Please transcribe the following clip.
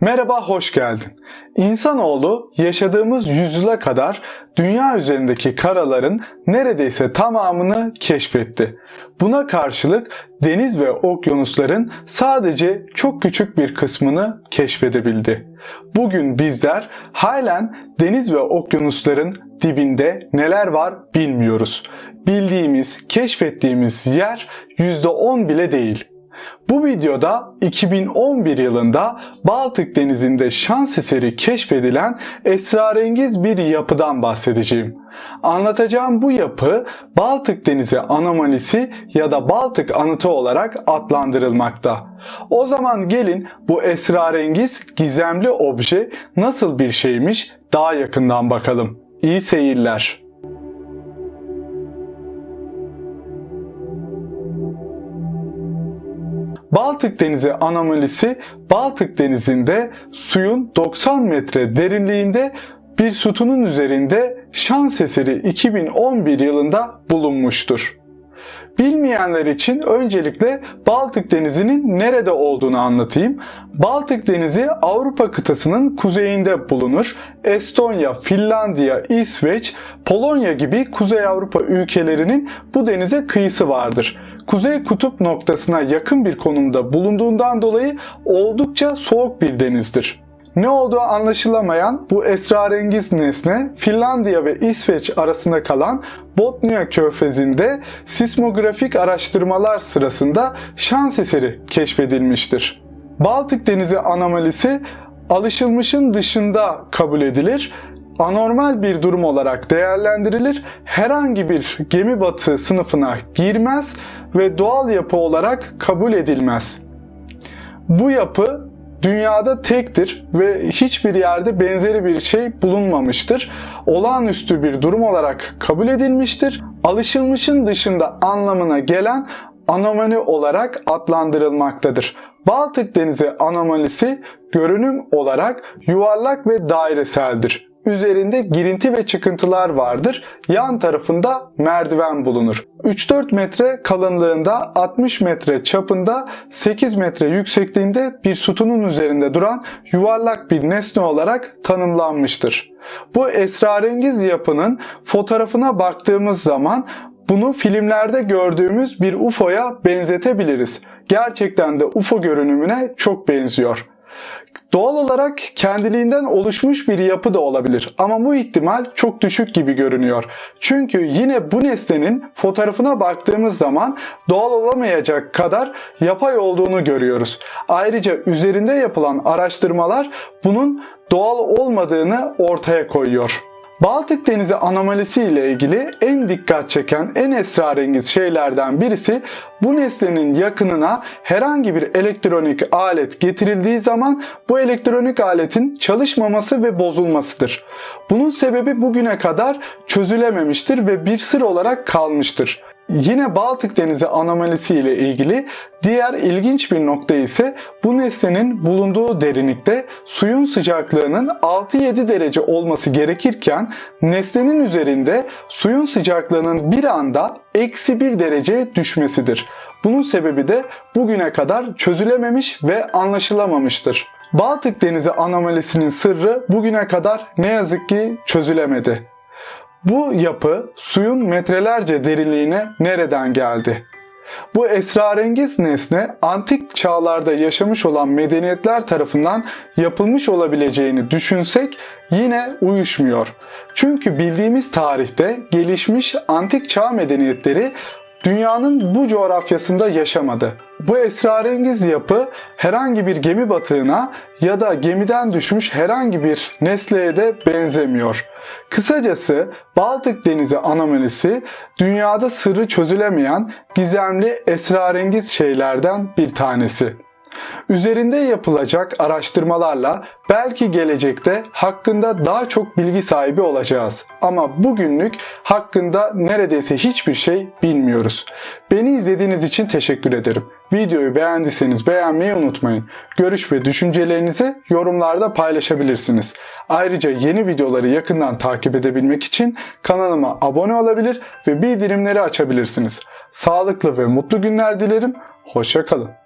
Merhaba, hoş geldin. İnsanoğlu yaşadığımız yüzyıla kadar dünya üzerindeki karaların neredeyse tamamını keşfetti. Buna karşılık deniz ve okyanusların sadece çok küçük bir kısmını keşfedebildi. Bugün bizler halen deniz ve okyanusların dibinde neler var bilmiyoruz. Bildiğimiz, keşfettiğimiz yer %10 bile değil. Bu videoda 2011 yılında Baltık Denizi'nde şans eseri keşfedilen esrarengiz bir yapıdan bahsedeceğim. Anlatacağım bu yapı Baltık Denizi anomalisi ya da Baltık anıtı olarak adlandırılmakta. O zaman gelin bu esrarengiz gizemli obje nasıl bir şeymiş daha yakından bakalım. İyi seyirler. Baltık Denizi anomalisi Baltık Denizi'nde suyun 90 metre derinliğinde bir sütunun üzerinde şans eseri 2011 yılında bulunmuştur. Bilmeyenler için öncelikle Baltık Denizi'nin nerede olduğunu anlatayım. Baltık Denizi Avrupa kıtasının kuzeyinde bulunur. Estonya, Finlandiya, İsveç, Polonya gibi Kuzey Avrupa ülkelerinin bu denize kıyısı vardır. Kuzey kutup noktasına yakın bir konumda bulunduğundan dolayı oldukça soğuk bir denizdir. Ne olduğu anlaşılamayan bu esrarengiz nesne Finlandiya ve İsveç arasında kalan Botnia Körfezi'nde sismografik araştırmalar sırasında şans eseri keşfedilmiştir. Baltık Denizi anomalisi alışılmışın dışında kabul edilir anormal bir durum olarak değerlendirilir. Herhangi bir gemi batığı sınıfına girmez ve doğal yapı olarak kabul edilmez. Bu yapı dünyada tektir ve hiçbir yerde benzeri bir şey bulunmamıştır. Olağanüstü bir durum olarak kabul edilmiştir. Alışılmışın dışında anlamına gelen anomali olarak adlandırılmaktadır. Baltık Denizi anomalisi görünüm olarak yuvarlak ve daireseldir. Üzerinde girinti ve çıkıntılar vardır. Yan tarafında merdiven bulunur. 3-4 metre kalınlığında 60 metre çapında 8 metre yüksekliğinde bir sütunun üzerinde duran yuvarlak bir nesne olarak tanımlanmıştır. Bu esrarengiz yapının fotoğrafına baktığımız zaman bunu filmlerde gördüğümüz bir UFO'ya benzetebiliriz. Gerçekten de UFO görünümüne çok benziyor. Doğal olarak kendiliğinden oluşmuş bir yapı da olabilir ama bu ihtimal çok düşük gibi görünüyor. Çünkü yine bu nesnenin fotoğrafına baktığımız zaman doğal olamayacak kadar yapay olduğunu görüyoruz. Ayrıca üzerinde yapılan araştırmalar bunun doğal olmadığını ortaya koyuyor. Baltık Denizi anomalisi ile ilgili en dikkat çeken, en esrarengiz şeylerden birisi bu nesnenin yakınına herhangi bir elektronik alet getirildiği zaman bu elektronik aletin çalışmaması ve bozulmasıdır. Bunun sebebi bugüne kadar çözülememiştir ve bir sır olarak kalmıştır. Yine Baltık Denizi anomalisi ile ilgili diğer ilginç bir nokta ise bu nesnenin bulunduğu derinlikte suyun sıcaklığının 6-7 derece olması gerekirken nesnenin üzerinde suyun sıcaklığının bir anda eksi 1 derece düşmesidir. Bunun sebebi de bugüne kadar çözülememiş ve anlaşılamamıştır. Baltık Denizi anomalisinin sırrı bugüne kadar ne yazık ki çözülemedi. Bu yapı suyun metrelerce derinliğine nereden geldi? Bu esrarengiz nesne antik çağlarda yaşamış olan medeniyetler tarafından yapılmış olabileceğini düşünsek yine uyuşmuyor. Çünkü bildiğimiz tarihte gelişmiş antik çağ medeniyetleri dünyanın bu coğrafyasında yaşamadı. Bu esrarengiz yapı herhangi bir gemi batığına ya da gemiden düşmüş herhangi bir nesneye de benzemiyor. Kısacası Baltık Denizi anomalisi dünyada sırrı çözülemeyen gizemli esrarengiz şeylerden bir tanesi. Üzerinde yapılacak araştırmalarla belki gelecekte hakkında daha çok bilgi sahibi olacağız. Ama bugünlük hakkında neredeyse hiçbir şey bilmiyoruz. Beni izlediğiniz için teşekkür ederim. Videoyu beğendiyseniz beğenmeyi unutmayın. Görüş ve düşüncelerinizi yorumlarda paylaşabilirsiniz. Ayrıca yeni videoları yakından takip edebilmek için kanalıma abone olabilir ve bildirimleri açabilirsiniz. Sağlıklı ve mutlu günler dilerim. Hoşçakalın.